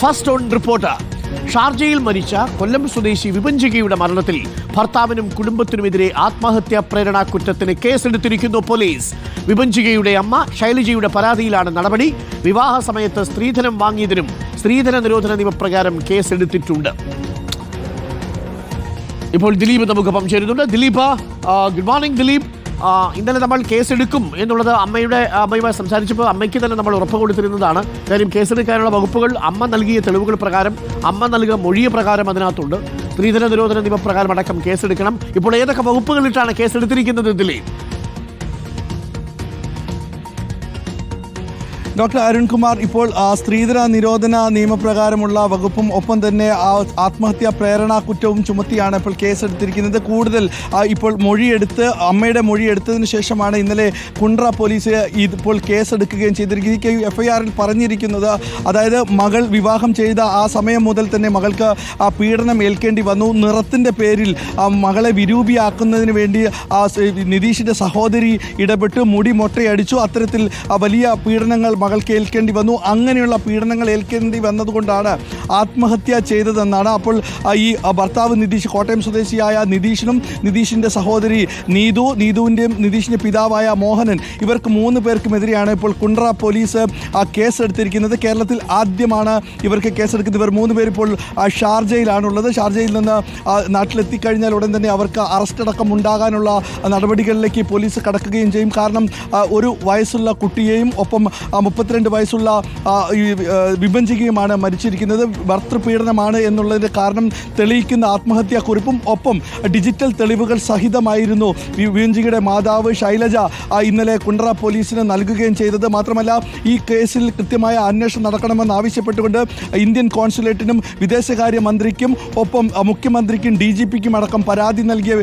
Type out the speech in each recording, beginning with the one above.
First on report ഷാർജയിൽ മരിച്ച കൊല്ലം സ്വദേശി വിപഞ്ചികയുടെ മരണത്തിൽ ഭർത്താവിനും കുടുംബത്തിനുമെതിരെ ആത്മഹത്യാ പ്രേരണ കുറ്റത്തിന് കേസെടുത്തിരിക്കുന്നു പോലീസ്. വിപഞ്ചികയുടെ അമ്മ ശൈലജയുടെ പരാതിയിലാണ് നടപടി. വിവാഹ സമയത്ത് സ്ത്രീധനം വാങ്ങിയതിനും സ്ത്രീധന നിരോധന നിയമപ്രകാരം കേസെടുത്തിട്ടുണ്ട്. ഇപ്പോൾ ദിലീപ് നമുക്ക് ചേരുന്നുണ്ട് ദിലീപ് ഗുഡ് മോർണിംഗ് ദിലീപ്. ഇന്നലെ നമ്മൾ കേസെടുക്കും എന്നുള്ളത് അമ്മയുടെ അമ്മയുമായി സംസാരിച്ചപ്പോൾ അമ്മയ്ക്ക് തന്നെ നമ്മൾ ഉറപ്പ് കൊടുത്തിരുന്നതാണ്. കാര്യം കേസെടുക്കാനുള്ള വകുപ്പുകൾ അമ്മ നൽകിയ തെളിവുകൾ പ്രകാരം അമ്മ നൽകിയ മൊഴിയ പ്രകാരം അതിനകത്തുണ്ട്. സ്ത്രീധന നിരോധന നിയമപ്രകാരം അടക്കം കേസെടുക്കണം. ഇപ്പോൾ ഏതൊക്കെ വകുപ്പുകളിട്ടാണ് കേസെടുത്തിരിക്കുന്നത് ദിലീപ്? ഡോക്ടർ അരുൺകുമാർ ഇപ്പോൾ സ്ത്രീധന നിരോധന നിയമപ്രകാരമുള്ള വകുപ്പും ഒപ്പം തന്നെ ആത്മഹത്യാ പ്രേരണ കുറ്റവും ചുമത്തിയാണ് ഇപ്പോൾ കേസെടുത്തിരിക്കുന്നത്. കൂടുതൽ ഇപ്പോൾ മൊഴിയെടുത്ത് അമ്മയുടെ മൊഴിയെടുത്തതിന് ശേഷമാണ് ഇന്നലെ കുണ്ട്ര പോലീസ് ഇപ്പോൾ കേസെടുക്കുകയും ചെയ്തിരിക്കുന്നത്. എഫ്ഐആറിൽ ആറിൽ പറഞ്ഞിരിക്കുന്നത് അതായത് മകൾ വിവാഹം ചെയ്ത ആ സമയം മുതൽ തന്നെ മകൾക്ക് ആ പീഡനം ഏൽക്കേണ്ടി വന്നു. നിറത്തിന്റെ പേരിൽ മകളെ വിരൂപിയാക്കുന്നതിന് വേണ്ടി ആ നിതീഷിന്റെ സഹോദരി ഇടപെട്ട് മുടി മൊട്ടയടിച്ചു. അത്തരത്തിൽ വലിയ പീഡനങ്ങൾ മകൾക്ക് ഏൽക്കേണ്ടി വന്നു. അങ്ങനെയുള്ള പീഡനങ്ങൾ ഏൽക്കേണ്ടി വന്നതുകൊണ്ടാണ് ആത്മഹത്യ ചെയ്തതെന്നാണ് അപ്പോൾ ഈ ഭർത്താവ് നിതീഷ് കോട്ടയം സ്വദേശിയായ നിതീഷിനും നിതീഷിന്റെ സഹോദരി നീതു നീതുവിന്റെയും നിതീഷിന്റെ പിതാവായ മോഹനൻ ഇവർക്ക് മൂന്ന് പേർക്കുമെതിരെയാണ് ഇപ്പോൾ കുണ്ട്ര പോലീസ് കേസെടുത്തിരിക്കുന്നത്. കേരളത്തിൽ ആദ്യമാണ് ഇവർക്ക് കേസെടുക്കുന്നത്. ഇവർ മൂന്ന് പേരിപ്പോൾ ഷാർജയിലാണുള്ളത്. ഷാർജയിൽ നിന്ന് നാട്ടിലെത്തി കഴിഞ്ഞാൽ ഉടൻ തന്നെ അവർക്ക് അറസ്റ്റ് അടക്കം ഉണ്ടാകാനുള്ള നടപടികളിലേക്ക് പോലീസ് കടക്കുകയും ചെയ്യും. കാരണം ഒരു വയസ്സുള്ള കുട്ടിയെയും ഒപ്പം മുപ്പത്തിരണ്ട് വയസ്സുള്ള വിഭജിക്കുകയുമാണ് മരിച്ചിരിക്കുന്നത്. ഭർത്തൃപീഡനമാണ് എന്നുള്ളതിന്റെ കാരണം തെളിയിക്കുന്ന ആത്മഹത്യാ കുറിപ്പും ഒപ്പം ഡിജിറ്റൽ തെളിവുകൾ സഹിതമായിരുന്നു വിഭജികയുടെ മാതാവ് ശൈലജ ഇന്നലെ കുണ്ടറ പോലീസിന് നൽകുകയും ചെയ്തത്. മാത്രമല്ല ഈ കേസിൽ കൃത്യമായ അന്വേഷണം നടക്കണമെന്ന് ആവശ്യപ്പെട്ടുകൊണ്ട് ഇന്ത്യൻ കോൺസുലേറ്റിനും വിദേശകാര്യ മന്ത്രിക്കും ഒപ്പം മുഖ്യമന്ത്രിക്കും ഡി ജി പിക്കും അടക്കം പരാതി നൽകിയ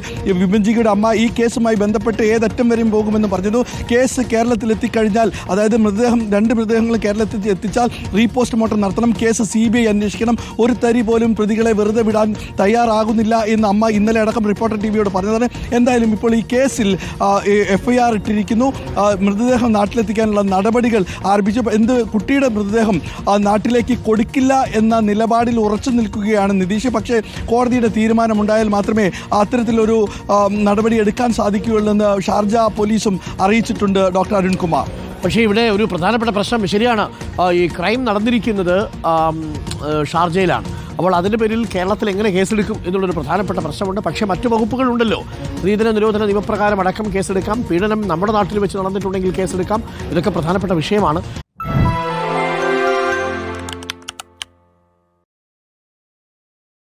വിഭജികയുടെ അമ്മ ഈ കേസുമായി ബന്ധപ്പെട്ട് ഏതറ്റം വരെയും പോകുമെന്ന് പറഞ്ഞു കേസ് കേരളത്തിൽ എത്തിക്കഴിഞ്ഞാൽ അതായത് മൃതദേഹം രണ്ട് മൃതദേഹങ്ങൾ കേരളത്തിൽ എത്തിച്ചാൽ റീപോസ്റ്റ്മോർട്ടം നടത്തണം. കേസ് സി ബി ഐ അന്വേഷിക്കണം. ഒരു തരി പോലും പ്രതികളെ വെറുതെ വിടാൻ തയ്യാറാകുന്നില്ല എന്ന് അമ്മ ഇന്നലെ അടക്കം റിപ്പോർട്ടർ ടി വിയോട് പറഞ്ഞതാണ്. എന്തായാലും ഇപ്പോൾ ഈ കേസിൽ എഫ് ഐ ആർ ഇട്ടിരിക്കുന്നു. മൃതദേഹം നാട്ടിലെത്തിക്കാനുള്ള നടപടികൾ ആരംഭിച്ചു. എന്ത് കുട്ടിയുടെ മൃതദേഹം നാട്ടിലേക്ക് കൊടുക്കില്ല എന്ന നിലപാടിൽ ഉറച്ചു നിൽക്കുകയാണ് നിതീഷ്. പക്ഷേ കോടതിയുടെ തീരുമാനമുണ്ടായാൽ മാത്രമേ അത്തരത്തിലൊരു നടപടി എടുക്കാൻ സാധിക്കുകയുള്ളൂ എന്ന് ഷാർജ പോലീസും അറിയിച്ചിട്ടുണ്ട് ഡോക്ടർ അരുൺകുമാർ. പക്ഷേ ഇവിടെ ഒരു പ്രധാനപ്പെട്ട പ്രശ്നം. ശരിയാണ് ഈ ക്രൈം നടന്നിരിക്കുന്നത് ഷാർജയിലാണ്. അപ്പോൾ അതിന്റെ പേരിൽ കേരളത്തിൽ എങ്ങനെ കേസെടുക്കും എന്നുള്ളൊരു പ്രധാനപ്പെട്ട പ്രശ്നമുണ്ട്. പക്ഷേ മറ്റു വകുപ്പുകളുണ്ടല്ലോ. സ്ത്രീധന നിരോധന നിയമപ്രകാരം അടക്കം കേസെടുക്കാം. പീഡനം നമ്മുടെ നാട്ടിൽ വെച്ച് നടന്നിട്ടുണ്ടെങ്കിൽ കേസെടുക്കാം. ഇതൊക്കെ പ്രധാനപ്പെട്ട വിഷയമാണ്.